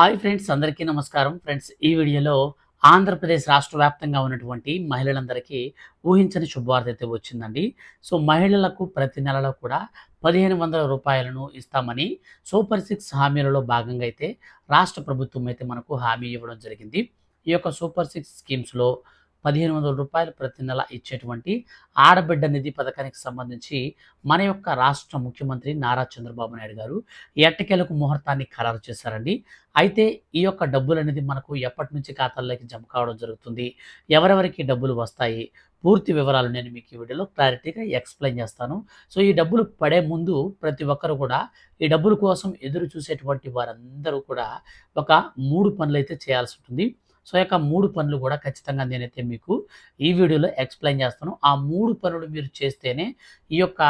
Hi friends అందరికీ నమస్కారం. Friends ఈ వీడియోలో ఆంధ్రప్రదేశ్ రాష్ట్ర వ్యాప్తంగా ఉన్నటువంటి మహిళలందరికీ ఊహించని శుభవార్త అయితే వచ్చిందండి. సో మహిళలకు ప్రతి నెలలో కూడా పదిహేను వందల రూపాయలను ఇస్తామని సూపర్ సిక్స్ హామీలలో భాగంగా అయితే రాష్ట్ర ప్రభుత్వం అయితే మనకు హామీ ఇవ్వడం జరిగింది. ఈ యొక్క సూపర్ సిక్స్ స్కీమ్స్లో పదిహేను వందల రూపాయలు ప్రతి నెల ఇచ్చేటువంటి ఆడబిడ్డ నిధి పథకానికి సంబంధించి మన యొక్క రాష్ట్ర ముఖ్యమంత్రి నారా చంద్రబాబు నాయుడు గారు ఎట్టకేలకు ముహూర్తాన్ని ఖరారు చేశారండి. అయితే ఈ యొక్క డబ్బులు అనేది మనకు ఎప్పటి నుంచి ఖాతాల్లోకి జమ కావడం జరుగుతుంది? ఎవరెవరికి డబ్బులు వస్తాయి? పూర్తి వివరాలు నేను మీకు ఈ వీడియోలో క్లారిటీగా ఎక్స్ప్లెయిన్ చేస్తాను. సో ఈ డబ్బులు పడే ముందు ప్రతి ఒక్కరు కూడా ఈ డబ్బుల కోసం ఎదురు చూసేటువంటి వారందరూ కూడా ఒక మూడు పనులు అయితే చేయాల్సి ఉంటుంది. సో యొక్క మూడు పనులు కూడా ఖచ్చితంగా నేనైతే మీకు ఈ వీడియోలో ఎక్స్ప్లెయిన్ చేస్తాను. ఆ మూడు పనులు మీరు చేస్తేనే ఈ యొక్క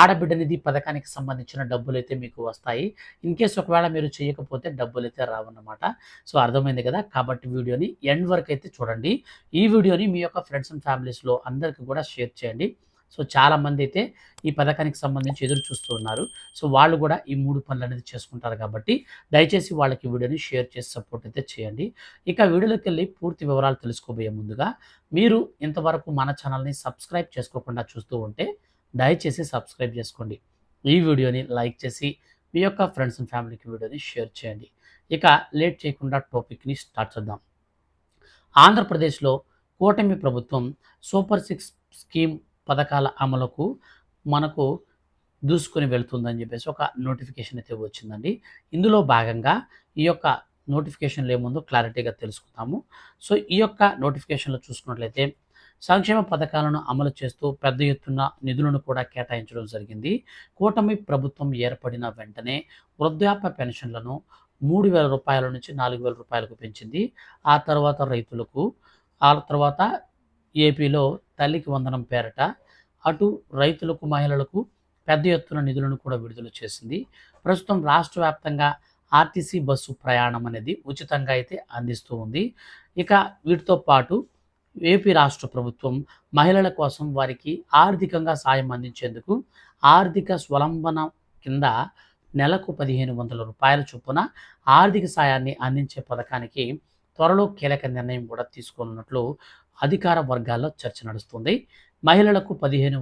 ఆడబిడ్డ నిధి పథకానికి సంబంధించిన డబ్బులు అయితే మీకు వస్తాయి. ఇన్ కేస్ ఒకవేళ మీరు చేయకపోతే డబ్బులు అయితే రావన్నమాట. సో అర్థమైంది కదా? కాబట్టి వీడియోని ఎండ్ వరకు అయితే చూడండి. ఈ వీడియోని మీ యొక్క ఫ్రెండ్స్ అండ్ ఫ్యామిలీస్లో అందరికీ కూడా షేర్ చేయండి. సో చాలామంది అయితే ఈ పథకానికి సంబంధించి ఎదురు చూస్తూ ఉన్నారు. సో వాళ్ళు కూడా ఈ మూడు పనులు అనేది చేసుకుంటారు కాబట్టి దయచేసి వాళ్ళకి వీడియోని షేర్ చేసి సపోర్ట్ అయితే చేయండి. ఇక వీడియోలోకి వెళ్ళి పూర్తి వివరాలు తెలుసుకోబోయే ముందుగా మీరు ఇంతవరకు మన ఛానల్ని సబ్స్క్రైబ్ చేసుకోకుండా చూస్తూ ఉంటే దయచేసి సబ్స్క్రైబ్ చేసుకోండి. ఈ వీడియోని లైక్ చేసి మీ యొక్క ఫ్రెండ్స్ అండ్ ఫ్యామిలీకి వీడియోని షేర్ చేయండి. ఇక లేట్ చేయకుండా టాపిక్ని స్టార్ట్ చేద్దాం. ఆంధ్రప్రదేశ్లో కూటమి ప్రభుత్వం సూపర్ సిక్స్ స్కీమ్ పథకాల అమలుకు మనకు దూసుకొని వెళుతుందని చెప్పేసి ఒక నోటిఫికేషన్ అయితే వచ్చిందండి. ఇందులో భాగంగా ఈ యొక్క నోటిఫికేషన్లు ఏముందో క్లారిటీగా తెలుసుకుందాము. సో ఈ యొక్క నోటిఫికేషన్లో చూసుకున్నట్లయితే సంక్షేమ పథకాలను అమలు చేస్తూ పెద్ద ఎత్తున నిధులను కూడా కేటాయించడం జరిగింది. కూటమి ప్రభుత్వం ఏర్పడిన వెంటనే వృద్ధాప్య పెన్షన్లను మూడు వేల రూపాయల నుంచి నాలుగు వేల రూపాయలకు పెంచింది. ఆ తర్వాత రైతులకు ఆ తర్వాత ఏపీలో తల్లికి వందనం పేరట అటు రైతులకు మహిళలకు పెద్ద ఎత్తున నిధులను కూడా విడుదల చేసింది. ప్రస్తుతం రాష్ట్ర వ్యాప్తంగా ఆర్టీసీ బస్సు ప్రయాణం అనేది ఉచితంగా అయితే అందిస్తూ ఉంది. ఇక వీటితో పాటు ఏపీ రాష్ట్ర ప్రభుత్వం మహిళల కోసం వారికి ఆర్థికంగా సాయం అందించేందుకు ఆర్థిక స్వలంబన కింద నెలకు పదిహేను వందల రూపాయల చొప్పున ఆర్థిక సాయాన్ని అందించే పథకానికి త్వరలో కీలక నిర్ణయం కూడా తీసుకోనున్నట్లు అధికార వర్గాల్లో చర్చ నడుస్తుంది. మహిళలకు పదిహేను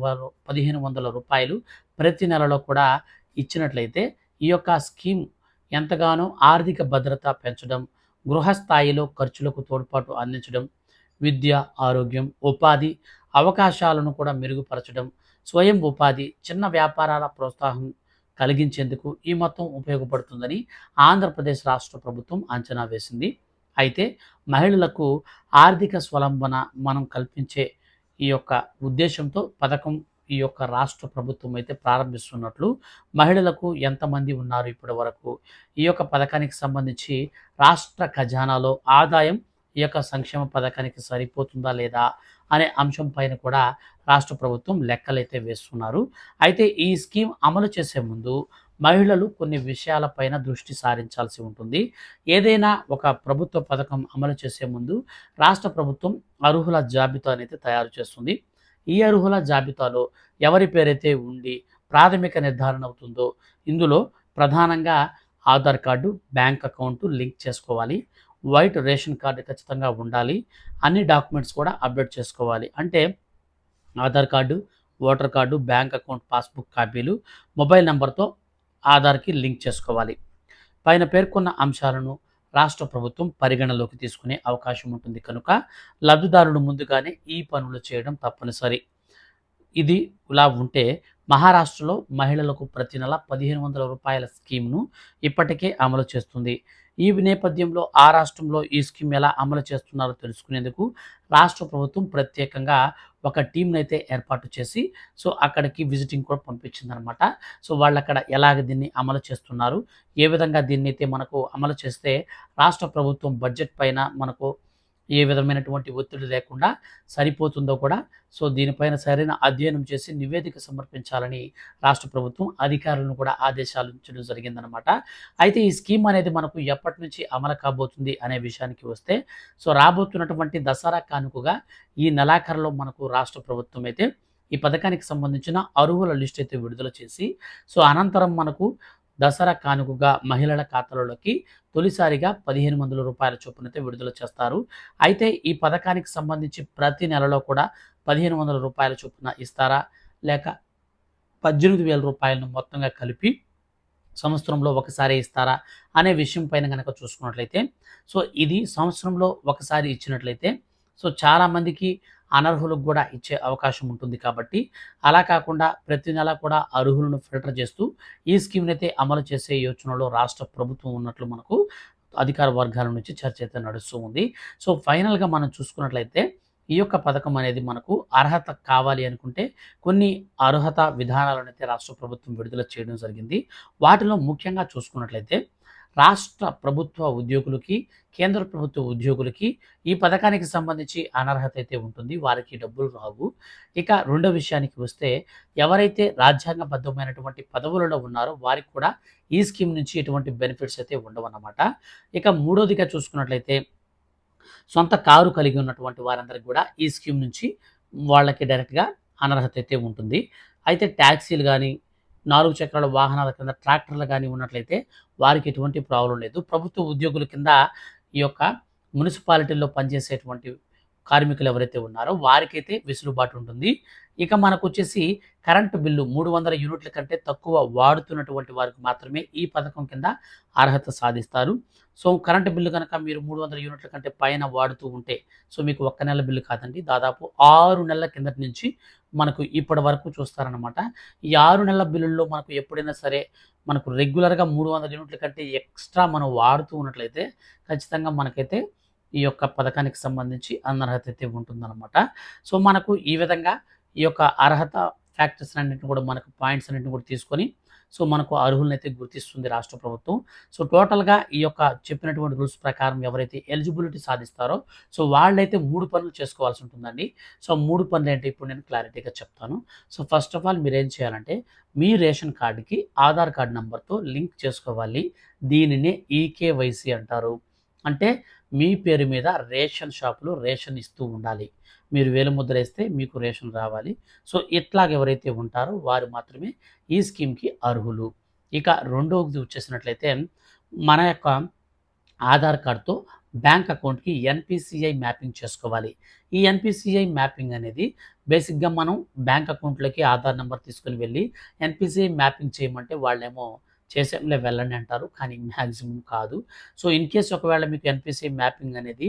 పదిహేను వందల రూపాయలు ప్రతి నెలలో కూడా ఇచ్చినట్లయితే ఈ యొక్క స్కీమ్ ఎంతగానో ఆర్థిక భద్రత పెంచడం గృహస్థాయిలో ఖర్చులకు తోడ్పాటు అందించడం విద్య ఆరోగ్యం ఉపాధి అవకాశాలను కూడా మెరుగుపరచడం స్వయం ఉపాధి చిన్న వ్యాపారాల ప్రోత్సాహం కలిగించేందుకు ఈ మొత్తం ఉపయోగపడుతుందని ఆంధ్రప్రదేశ్ రాష్ట్ర ప్రభుత్వం అంచనా వేసింది. అయితే మహిళలకు ఆర్థిక స్వలంబన మనం కల్పించే ఈ యొక్క ఉద్దేశంతో పథకం ఈ యొక్క రాష్ట్ర ప్రభుత్వం అయితే ప్రారంభిస్తున్నట్లు మహిళలకు ఎంతమంది ఉన్నారు ఇప్పటి వరకు? ఈ యొక్క పథకానికి సంబంధించి రాష్ట్ర ఖజానాలో ఆదాయం ఈ యొక్క సంక్షేమ పథకానికి సరిపోతుందా లేదా అనే అంశం పైన కూడా రాష్ట్ర ప్రభుత్వం లెక్కలైతే వేస్తున్నారు. అయితే ఈ స్కీమ్ అమలు చేసే ముందు మహిళలు కొన్ని విషయాలపైన దృష్టి సారించాల్సి ఉంటుంది. ఏదైనా ఒక ప్రభుత్వ పథకం అమలు చేసే ముందు రాష్ట్ర ప్రభుత్వం అర్హుల జాబితా అనేది తయారు చేస్తుంది. ఈ అర్హుల జాబితాలో ఎవరి పేరైతే ఉండి ప్రాథమిక నిర్ధారణ అవుతుందో ఇందులో ప్రధానంగా Aadhaar card bank account link చేసుకోవాలి. వైట్ రేషన్ కార్డు ఖచ్చితంగా ఉండాలి. అన్ని డాక్యుమెంట్స్ కూడా అప్డేట్ చేసుకోవాలి. అంటే Aadhaar card voter card bank account passbook కాపీలు మొబైల్ నెంబర్తో ఆధార్కి లింక్ చేసుకోవాలి. పైన పేర్కొన్న అంశాలను రాష్ట్ర ప్రభుత్వం పరిగణలోకి తీసుకునే అవకాశం ఉంటుంది కనుక లబ్ధిదారుడు ముందుగానే ఈ పనులు చేయడం తప్పనిసరి. ఇది ఇలా ఉంటే మహారాష్ట్రలో మహిళలకు ప్రతి నెల పదిహేను వందల రూపాయల స్కీమ్ను ఇప్పటికే అమలు చేస్తుంది. ఈ నేపథ్యంలో ఆ రాష్ట్రంలో ఈ స్కీమ్ ఎలా అమలు చేస్తున్నారో తెలుసుకునేందుకు రాష్ట్ర ప్రభుత్వం ప్రత్యేకంగా ఒక టీంని అయితే ఏర్పాటు చేసి సో అక్కడికి విజిటింగ్ కూడా పంపించిందనమాట సో వాళ్ళు అక్కడ ఎలాగ దీన్ని అమలు చేస్తున్నారు ఏ విధంగా దీన్ని అయితే మనకు అమలు చేస్తే రాష్ట్ర ప్రభుత్వం బడ్జెట్ పైన మనకు ఏ విధమైనటువంటి ఒత్తిడి లేకుండా సరిపోతుందో కూడా సో దీనిపైన సరైన అధ్యయనం చేసి నివేదిక సమర్పించాలని రాష్ట్ర ప్రభుత్వం అధికారులను కూడా ఆదేశాలు ఇచ్చడం జరిగిందనమాట అయితే ఈ స్కీమ్ అనేది మనకు ఎప్పటి నుంచి అమలు కాబోతుంది అనే విషయానికి వస్తే సో రాబోతున్నటువంటి దసరా కానుకగా ఈ నెలాఖరులో మనకు రాష్ట్ర ప్రభుత్వం అయితే ఈ పథకానికి సంబంధించిన అర్హుల లిస్ట్ అయితే విడుదల చేసి సో అనంతరం మనకు దసరా కానుకగా మహిళల ఖాతాలలోకి తొలిసారిగా పదిహేను వందల రూపాయల చొప్పునైతే విడుదల చేస్తారు. అయితే ఈ పథకానికి సంబంధించి ప్రతి నెలలో కూడా పదిహేను వందల రూపాయల చొప్పున ఇస్తారా? లేక పద్దెనిమిది వేల రూపాయలను మొత్తంగా కలిపి సంవత్సరంలో ఒకసారి ఇస్తారా? అనే విషయం పైన కనుక చూసుకున్నట్లయితే సో ఇది సంవత్సరంలో ఒకసారి ఇచ్చినట్లయితే సో చాలామందికి అనర్హులకు కూడా ఇచ్చే అవకాశం ఉంటుంది కాబట్టి అలా కాకుండా ప్రతి నెల కూడా అర్హులను ఫిల్టర్ చేస్తూ ఈ స్కీమ్ని అయితే అమలు చేసే యోచనలో రాష్ట్ర ప్రభుత్వం ఉన్నట్లు మనకు అధికార వర్గాల నుంచి చర్చ అయితే నడుస్తూ ఉంది. సో ఫైనల్గా మనం చూసుకున్నట్లయితే ఈ యొక్క పథకం అనేది మనకు అర్హత కావాలి అనుకుంటే కొన్ని అర్హత విధానాలను అయితే రాష్ట్ర ప్రభుత్వం విడుదల చేయడం జరిగింది. వాటిలో ముఖ్యంగా చూసుకున్నట్లయితే రాష్ట్ర ప్రభుత్వ ఉద్యోగులకి కేంద్ర ప్రభుత్వ ఉద్యోగులకి ఈ పథకానికి సంబంధించి అనర్హత అయితే ఉంటుంది. వారికి డబ్బులు రావు. ఇక రెండో విషయానికి వస్తే ఎవరైతే రాజ్యాంగబద్ధమైనటువంటి పదవులలో ఉన్నారో వారికి కూడా ఈ స్కీమ్ నుంచి ఎటువంటి బెనిఫిట్స్ అయితే ఉండవన్నమాట. ఇక మూడోదిగా చూసుకున్నట్లయితే సొంత కారు కలిగి ఉన్నటువంటి వారందరికీ కూడా ఈ స్కీమ్ నుంచి వాళ్ళకి డైరెక్ట్గా అనర్హత అయితే ఉంటుంది. అయితే ట్యాక్సీలు కానీ నాలుగు చక్రాల వాహనాల కింద ట్రాక్టర్లు కానీ ఉన్నట్లయితే వారికి ఎటువంటి ప్రాబ్లం లేదు. ప్రభుత్వ ఉద్యోగుల కింద ఈ యొక్క మున్సిపాలిటీల్లో పనిచేసేటువంటి కార్మికులు ఎవరైతే ఉన్నారో వారికైతే వెసులుబాటు ఉంటుంది. ఇక మనకు వచ్చేసి కరెంటు బిల్లు మూడు వందల యూనిట్ల కంటే తక్కువ వాడుతున్నటువంటి వారికి మాత్రమే ఈ పథకం కింద అర్హత సాధిస్తారు. సో కరెంటు బిల్లు కనుక మీరు మూడు వందల యూనిట్ల కంటే పైన వాడుతూ ఉంటే సో మీకు ఒక్క నెల బిల్లు కాదండి. దాదాపు ఆరు నెలల కిందటి నుంచి మనకు ఇప్పటి వరకు చూస్తారనమాట ఈ ఆరు నెలల బిల్లుల్లో మనకు ఎప్పుడైనా సరే మనకు రెగ్యులర్గా మూడు వందల యూనిట్ల కంటే ఎక్స్ట్రా మనం వాడుతూ ఉన్నట్లయితే ఖచ్చితంగా మనకైతే ఈ యొక్క పథకానికి సంబంధించి అనర్హత అయితే ఉంటుందన్నమాట. సో మనకు ఈ విధంగా ఈ యొక్క అర్హత ఫ్యాక్టర్స్ అన్నింటిని కూడా మనకు పాయింట్స్ అన్నింటిని కూడా తీసుకొని సో మనకు అర్హులను అయితే గుర్తిస్తుంది రాష్ట్ర ప్రభుత్వం. సో టోటల్గా ఈ యొక్క చెప్పినటువంటి రూల్స్ ప్రకారం ఎవరైతే ఎలిజిబిలిటీ సాధిస్తారో సో వాళ్ళైతే మూడు పనులు చేసుకోవాల్సి ఉంటుందండి. సో మూడు పనులు ఏంటి? ఇప్పుడు నేను క్లారిటీగా చెప్తాను. సో ఫస్ట్ ఆఫ్ ఆల్ మీరు ఏం చేయాలంటే మీ రేషన్ కార్డుకి ఆధార్ కార్డ్ నెంబర్తో లింక్ చేసుకోవాలి. దీనినే ఈకేవైసీ అంటారు. అంటే మీ పేరు మీద రేషన్ షాపులో రేషన్ ఇస్తూ ఉండాలి. మీరు వేలు ముద్ర వేస్తే మీకు రేషన్ రావాలి. సో ఇట్లాగ ఎవరైతే ఉంటారో వారు మాత్రమే ఈ స్కీమ్కి అర్హులు. ఇక రెండవది వచ్చేసినట్లయితే మన యొక్క ఆధార్ కార్డ్తో బ్యాంక్ అకౌంట్కి ఎన్పిసిఐ మ్యాపింగ్ చేసుకోవాలి. ఈ ఎన్పిసిఐ మ్యాపింగ్ అనేది బేసిక్గా మనం బ్యాంక్ అకౌంట్లోకి ఆధార్ నెంబర్ తీసుకుని వెళ్ళి ఎన్పిసిఐ మ్యాపింగ్ చేయమంటే వాళ్ళేమో చేసేంలే వెళ్ళండి అంటారు. కానీ మ్యాక్సిమం కాదు. సో ఇన్ కేస్ ఒకవేళ మీకు ఎన్పిసి మ్యాపింగ్ అనేది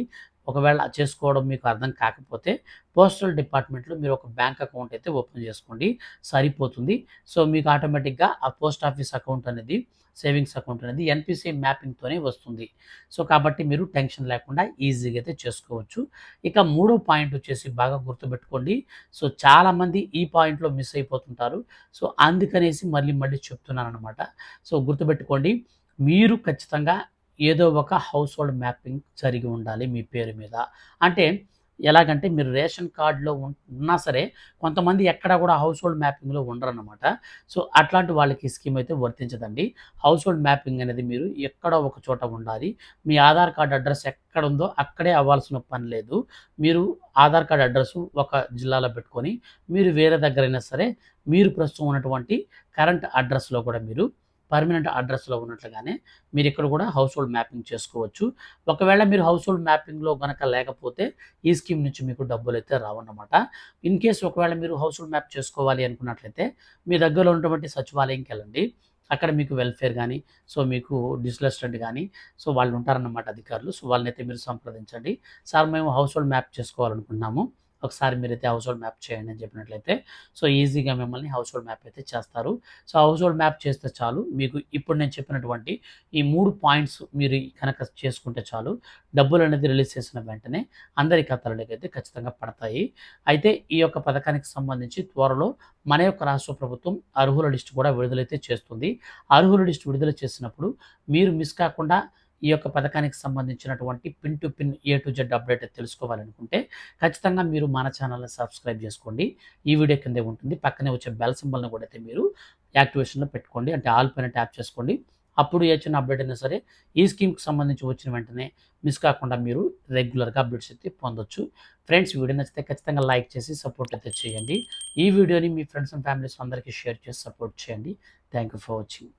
ఒకవేళ చేసుకోవడం మీకు అర్థం కాకపోతే పోస్టల్ డిపార్ట్మెంట్లో మీరు ఒక బ్యాంక్ అకౌంట్ అయితే ఓపెన్ చేసుకోండి. సరిపోతుంది. సో మీకు ఆటోమేటిక్గా ఆ పోస్ట్ ఆఫీస్ అకౌంట్ అనేది సేవింగ్స్ అకౌంట్ అనేది ఎన్పిసిఐ మ్యాపింగ్తోనే వస్తుంది. సో కాబట్టి మీరు టెన్షన్ లేకుండా ఈజీగా అయితే చేసుకోవచ్చు. ఇక మూడో పాయింట్ వచ్చేసి బాగా గుర్తుపెట్టుకోండి. సో చాలామంది ఈ పాయింట్లో మిస్ అయిపోతుంటారు. సో అందుకనేసి మళ్ళీ మళ్ళీ చెప్తున్నాను అనమాట సో గుర్తుపెట్టుకోండి. మీరు ఖచ్చితంగా ఏదో ఒక హౌస్ హోల్డ్ మ్యాపింగ్ జరిగి ఉండాలి మీ పేరు మీద. అంటే ఎలాగంటే మీరు రేషన్ కార్డులో ఉన్నా సరే కొంతమంది ఎక్కడ కూడా హౌస్ హోల్డ్ మ్యాపింగ్లో ఉండరన్నమాట. సో అట్లాంటి వాళ్ళకి స్కీమ్ అయితే వర్తించదండి. హౌస్ హోల్డ్ మ్యాపింగ్ అనేది మీరు ఎక్కడో ఒక చోట ఉండాలి. మీ ఆధార్ కార్డ్ అడ్రస్ ఎక్కడ ఉందో అక్కడే అవ్వాల్సిన పని లేదు. మీరు ఆధార్ కార్డ్ అడ్రస్ ఒక జిల్లాలో పెట్టుకొని మీరు వేరే దగ్గరైనా సరే మీరు ప్రస్తుతం ఉన్నటువంటి కరెంట్ అడ్రస్లో కూడా మీరు పర్మనెంట్ అడ్రస్లో ఉన్నట్లుగానే మీరు ఇక్కడ కూడా హౌస్ హోల్డ్ మ్యాపింగ్ చేసుకోవచ్చు. ఒకవేళ మీరు హౌస్ హోల్డ్ మ్యాపింగ్లో కనుక లేకపోతే ఈ స్కీమ్ నుంచి మీకు డబ్బులు అయితే రావన్నమాట. ఇన్ కేస్ ఒకవేళ మీరు హౌస్ హోల్డ్ మ్యాప్ చేసుకోవాలి అనుకున్నట్లయితే మీ దగ్గరలో ఉన్నటువంటి సచివాలయంకి వెళ్ళండి. అక్కడ మీకు వెల్ఫేర్ కానీ సో మీకు డిస్లెస్టెంట్ కానీ సో వాళ్ళు ఉంటారన్నమాట అధికారులు. సో వాళ్ళనైతే మీరు సంప్రదించండి. సార్ మేము హౌస్ హోల్డ్ మ్యాప్ చేసుకోవాలనుకున్నాము ఒకసారి మీరైతే హౌస్ హోల్డ్ మ్యాప్ చేయండి అని చెప్పినట్లయితే సో ఈజీగా మిమ్మల్ని హౌస్ హోల్డ్ మ్యాప్ అయితే చేస్తారు. సో హౌస్ హోల్డ్ మ్యాప్ చేస్తే చాలు. మీకు ఇప్పుడు నేను చెప్పినటువంటి ఈ మూడు పాయింట్స్ మీరు కనుక చేసుకుంటే చాలు. డబ్బులు అనేది రిలీజ్ చేసిన వెంటనే అందరి ఖాతాలలోకి అయితే ఖచ్చితంగా పడతాయి. అయితే ఈ యొక్క పథకానికి సంబంధించి త్వరలో మన యొక్క రాష్ట్ర ప్రభుత్వం అర్హుల లిస్టు కూడా విడుదలైతే చేస్తుంది. అర్హుల లిస్టు విడుదల చేసినప్పుడు మీరు మిస్ కాకుండా ఈ యొక్క పథకానికి సంబంధించినటువంటి pin to pin A to Z update తెలుసుకోవాలనుకుంటే ఖచ్చితంగా మీరు మన ఛానల్ని సబ్స్క్రైబ్ చేసుకోండి. ఈ వీడియో కిందే ఉంటుంది. పక్కనే వచ్చే బెల్ సింబల్ని కూడా అయితే మీరు యాక్టివేషన్లో పెట్టుకోండి. అంటే ఆల్ పైన ట్యాప్ చేసుకోండి. అప్పుడు ఏ చిన్న అప్డేట్ అయినా సరే ఈ స్కీమ్కి సంబంధించి వచ్చిన వెంటనే మిస్ కాకుండా మీరు రెగ్యులర్గా అప్డేట్స్ అయితే పొందొచ్చు. ఫ్రెండ్స్ వీడియో నచ్చితే ఖచ్చితంగా లైక్ చేసి సపోర్ట్ అయితే చేయండి. ఈ వీడియోని మీ ఫ్రెండ్స్ అండ్ ఫ్యామిలీస్ అందరికీ షేర్ చేసి సపోర్ట్ చేయండి. Thank you for watching.